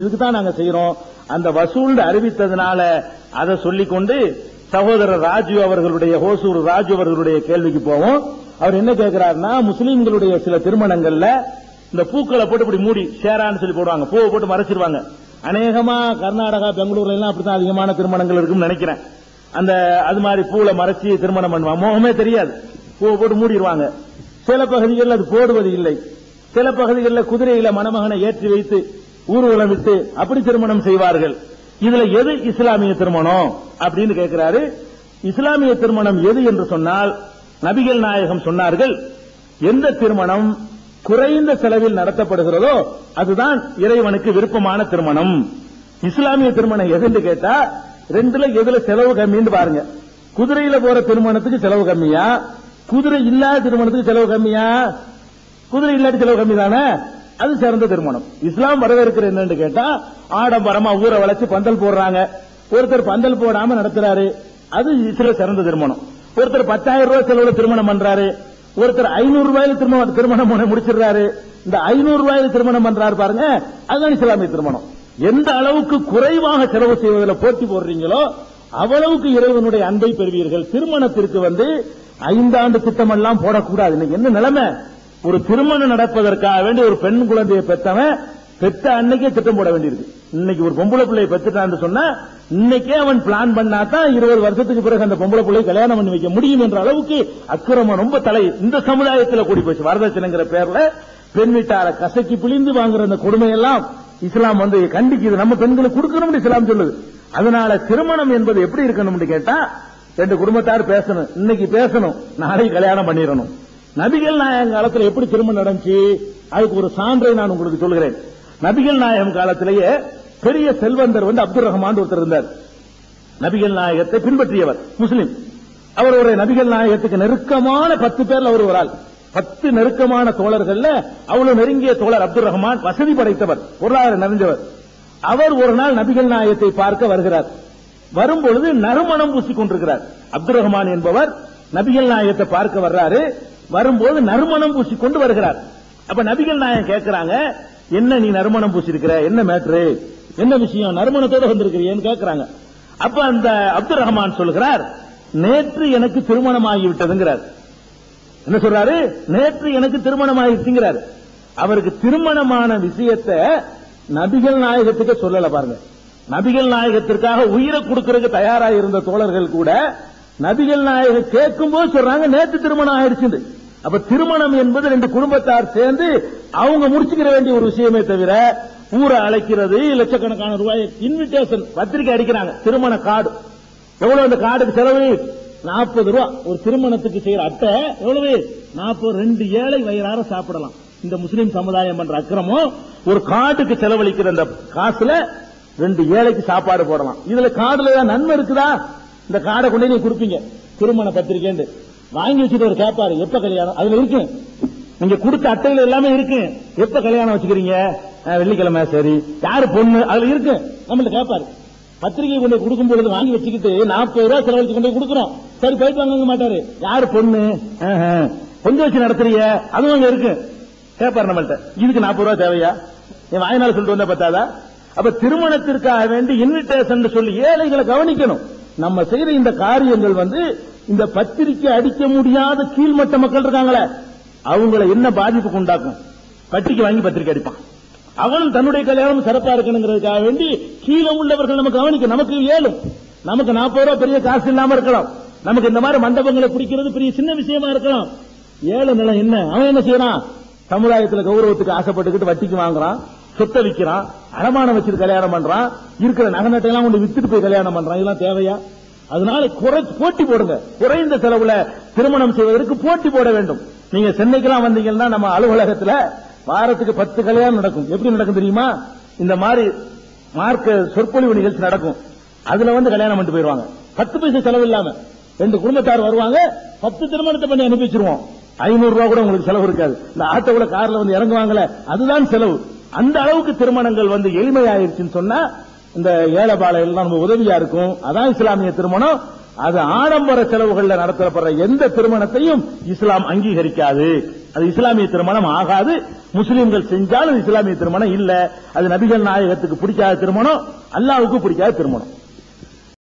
இதுக்கு தான் நாங்க செய்யறோம் அந்த வசூல் அறிவித்ததுனால அதை சொல்லிக்கொண்டு சகோதரர் ராஜு அவர்களுடைய ஹோசூர் ராஜு அவர்களுடைய கேள்விக்கு போவோம். அவர் என்ன கேட்கிறாருன்னா முஸ்லீம்களுடைய சில திருமணங்கள்ல இந்த பூக்களை போட்டு இப்படி மூடி சேரான்னு சொல்லி போடுவாங்க. பூவை போட்டு மறைச்சிருவாங்க. அநேகமா கர்நாடகா பெங்களூர்ல எல்லாம் அப்படித்தான் அதிகமான திருமணங்கள் இருக்கும்னு நினைக்கிறேன். அந்த அது மாதிரி பூல மறைச்சி திருமணம் பண்ணுவாங்க. முகமே தெரியாது. பூவை போட்டு மூடிடுவாங்க சில பகுதிகளில் அது போடுவது இல்லை. சில பகுதிகளில் குதிரையில மணமகனை ஏற்றி வைத்து ஊர்வலம் விட்டு அப்படி திருமணம் செய்வார்கள். இதுல எது இஸ்லாமிய திருமணம்? அப்படின்னு கேட்கிறாரு இஸ்லாமிய திருமணம் எது என்று சொன்னால் நபிகள் நாயகம் சொன்னார்கள் எந்த திருமணம் குறைந்த செலவில் நடத்தப்படுகிறதோ அதுதான் இறைவனுக்கு விருப்பமான திருமணம். இஸ்லாமிய திருமணம் எதுன்னு கேட்டா ரெண்டுல எதுல செலவு கம்மின்னு பாருங்க. குதிரையில போற திருமணத்துக்கு செலவு கம்மியா? குதிரை இல்லாத திருமணத்துக்கு செலவு கம்மியா? குதிரை இல்லாத செலவு கம்மி தானே அது சிறந்த திருமணம். இஸ்லாம் வரவேற்கிற என்னன்னு கேட்டா ஆடம்பரமா ஊரை வளைச்சு பந்தல் போடுறாங்க. ஒருத்தர் பந்தல் போடாம நடத்துறாரு. அது சில சிறந்த திருமணம். ஒருத்தர் பத்தாயிரம் ரூபாய் செலவுல திருமணம் பண்றாரு. ஒருத்தர் ஐநூறு ரூபாயில திருமணம் திருமணம் பண்ண முடிச்சிடுறாரு. இந்த ஐநூறு ரூபாயில திருமணம் பண்றாரு பாருங்க அதுதான் இஸ்லாமிய திருமணம். எந்த அளவுக்கு குறைவாக செலவு செய்வதில் போட்டி போடுறீங்களோ அவ்வளவுக்கு இறைவனுடைய அன்பை பெறுவீர்கள். திருமணத்திற்கு வந்து ஐந்தாண்டு திட்டமெல்லாம் போடக்கூடாது. என்ன நிலைமை? ஒரு திருமணம் நடப்பதற்காக வேண்டி ஒரு பெண் குழந்தையை பெற்றவன் பெற்ற அன்னைக்கே திட்டம் போட வேண்டியிருக்கு. இன்னைக்கு ஒரு பொம்பளை பிள்ளையை பெற்றுட்டான்னு சொன்னா இன்னைக்கே அவன் பிளான் பண்ணா தான் இருபது வருஷத்துக்கு பிறகு அந்த பொம்பளை பிள்ளையை கல்யாணம் பண்ணி வைக்க முடியும் என்ற அளவுக்கு அக்கிரமம் ரொம்ப தலை. இந்த சமுதாயத்தில் கூடி போச்சு. வரதட்சணைங்கிற பேர்ல பெண் வீட்டார கசக்கி பிழிந்து வாங்குற அந்த கொடுமையெல்லாம் இஸ்லாம் வந்து கண்டிக்குது. நம்ம பெண்களுக்கு கொடுக்கணும்னு இஸ்லாம் சொல்லுது. அதனால திருமணம் என்பது எப்படி இருக்கணும்னு கேட்டா ரெண்டு குடும்பத்தார் பேசணும். இன்னைக்கு பேசணும். நாளைக்கு கல்யாணம் பண்ணிடணும். நபிகள் நாயகம் காலத்துல எப்படி திருமணம் நடந்துச்சு? அதுக்கு ஒரு சான்றை நான் உங்களுக்கு சொல்கிறேன் நபிகள் நாயகம் காலத்திலேயே பெரிய செல்வந்தர் வந்து அப்துல் ரஹ்மான் ஒருத்தர் இருந்தார். நபிகள் நாயகத்தை பின்பற்றியவர் முஸ்லிம். அவர் ஒரு நபிகள் நாயகத்துக்கு நெருக்கமான பத்து பேர்ல அவர் ஒரு ஆள். பத்து நெருக்கமான தோழர்கள்ல அவ்வளவு நெருங்கிய தோழர் அப்துல் ரஹ்மான் வசதி படைத்தவர் பொருளாதாரம் நிறைஞ்சவர். அவர் ஒரு நாள் நபிகள் நாயகத்தை பார்க்க வருகிறார். வரும்பொழுது நறுமணம் பூசிக் கொண்டிருக்கிறார். அப்துல் ரஹ்மான் என்பவர் நபிகள் நாயகத்தை பார்க்க வர்றாரு. வரும்போது நறுமணம் பூசி கொண்டு வருகிறார். அப்ப நபிகள் நாயகம் கேட்கிறாங்க என்ன நீ நறுமணம் பூசிருக்கிற? என்ன மேட்ரு? என்ன விஷயம்? நறுமணத்தோட வந்திருக்கிறீன்னு கேட்கிறாங்க. அப்ப அந்த அப்துல் ரஹ்மான் சொல்கிறார் நேற்று எனக்கு திருமணம் ஆகிவிட்டதுங்கிறார் என்ன சொல்றாரு? நேற்று எனக்கு திருமணம் ஆகிடுச்சுங்கிறார் அவருக்கு திருமணமான விஷயத்தை நபிகள் நாயகத்துக்கு சொல்லல பாருங்க. நபிகள் நாயகத்திற்காக உயிரை கொடுக்கறதுக்கு தயாரா இருந்த தோழர்கள் கூட நபிகள் நாயகம் கேட்கும் போது சொல்றாங்க நேற்று திருமணம் ஆயிடுச்சு அப்ப திருமணம் என்பது ரெண்டு குடும்பத்தார் சேர்ந்து அவங்க முடிச்சுக்கிற வேண்டிய ஒரு விஷயமே தவிர ஊரை அழைக்கிறது லட்சக்கணக்கான ரூபாய் இன்விடேஷன் பத்திரிக்கை அடிக்கிறாங்க. திருமண கார்டு. எவ்வளவு அந்த கார்டுக்கு செலவு? நாற்பது ரூபா. ஒரு திருமணத்துக்கு செய்யற அட்டை எவ்வளவு? நாற்பது ரெண்டு ஏழை வயிறார சாப்பிடலாம். இந்த முஸ்லீம் சமுதாயம் பண்ற அக்கிரமம் ஒரு கார்டுக்கு செலவழிக்கிற அந்த காசுல ரெண்டு ஏழைக்கு சாப்பாடு போடலாம். இதுல கார்டுல ஏதாவது நன்மை இருக்குதா? இந்த கார்டை கொண்டு நீ கொடுப்பீங்க. திருமண பத்திரிக்கைன்னு வாங்கி வச்சுட்டு ஒரு கேட்பாரு எப்ப கல்யாணம்? அதுல இருக்கு. நீங்க கொடுத்த அட்டையில எல்லாமே இருக்கு. எப்ப கல்யாணம் வச்சுக்கிறீங்க? வெள்ளிக்கிழமை சரி. யாரு பொண்ணு? அதுல இருக்கு. நம்மள்ட்ட கேட்பாரு பத்திரிகை கொண்டு கொடுக்கும் பொழுது வாங்கி வச்சுக்கிட்டு நாற்பது ரூபாய் செலவழிச்சு கொண்டு கொடுக்குறோம். சரி போயிட்டு வாங்க மாட்டாரு. யாரு பொண்ணு? கொஞ்சம் வச்சு நடத்துறீங்க? அதுவும் அங்க இருக்கு. கேட்பாரு நம்மள்ட்ட. இதுக்கு நாற்பது ரூபாய் தேவையா? என் வாய்நாள் சொல்லிட்டு வந்தா பத்தாதா? அப்ப திருமணத்திற்காக வேண்டி இன்விடேஷன் சொல்லி ஏழைகளை கவனிக்கணும். நம்ம செய்யற இந்த காரியங்கள் வந்து இந்த பத்திரிக்கை அடிக்க முடியாத கீழ்மட்ட மக்கள் இருக்காங்களே அவங்கள என்ன பாதிப்புக்கு உண்டாக்கும்? பட்டிக்கு வாங்கி பத்திரிக்கை அடிப்பான். அவனும் தன்னுடைய கல்யாணம் சிறப்பா இருக்கணுங்கிறதுக்காக வேண்டி கீழே உள்ளவர்கள் நம்ம கவனிக்க நமக்கு ஏழும். நமக்கு நாற்பது ரூபாய் பெரிய காசு இல்லாம இருக்கலாம். நமக்கு இந்த மாதிரி மண்டபங்களை பிடிக்கிறது பெரிய சின்ன விஷயமா இருக்கலாம். ஏழை நிலம் என்ன? அவன் என்ன செய்யறான்? சமுதாயத்துல கௌரவத்துக்கு ஆசைப்பட்டுக்கிட்டு வட்டிக்கு வாங்குறான். சொத்தை விற்கிறான் அடமானம் வச்சுட்டு கல்யாணம் பண்றான் இருக்கிற நகை நட்டையெல்லாம் கொண்டு வித்துட்டு போய் கல்யாணம் பண்றான். இதெல்லாம் தேவையா? அதனால குறை போட்டி போடுங்க. குறைந்த செலவுல திருமணம் செய்வதற்கு போட்டி போட வேண்டும். நீங்க சென்னைக்கெல்லாம் வந்தீங்கன்னா நம்ம அலுவலகத்துல வாரத்துக்கு பத்து கல்யாணம் நடக்கும். எப்படி நடக்கும் தெரியுமா? இந்த மாதிரி மார்க்க சொற்பொழிவு நிகழ்ச்சி நடக்கும். அதுல வந்து கல்யாணம் பண்ணிட்டு போயிருவாங்க. பத்து பைசா செலவு இல்லாம. ரெண்டு குடும்பத்தார் வருவாங்க பத்து திருமணத்தை பண்ணி அனுப்பி வச்சிருவோம். ஐநூறு ரூபா கூட உங்களுக்கு செலவு இருக்காது. இந்த ஆட்டோவில் கார்ல வந்து இறங்குவாங்கல்ல அதுதான் செலவு. அந்த அளவுக்கு திருமணங்கள் வந்து எளிமையாயிருச்சுன்னு சொன்னா இந்த ஏழைபாளை நம்ம ரொம்ப உதவியா இருக்கும். அதான் இஸ்லாமிய திருமணம். அது ஆடம்பர செலவுகள்ல நடத்தப்படுற எந்த திருமணத்தையும் இஸ்லாம் அங்கீகரிக்காது. அது இஸ்லாமிய திருமணம் ஆகாது. முஸ்லீம்கள் செஞ்சாலும் இஸ்லாமிய திருமணம் இல்ல. அது நபிகள் நாயகத்துக்கு பிடிக்காத திருமணம் அல்லாவுக்கு பிடிக்காத திருமணம்.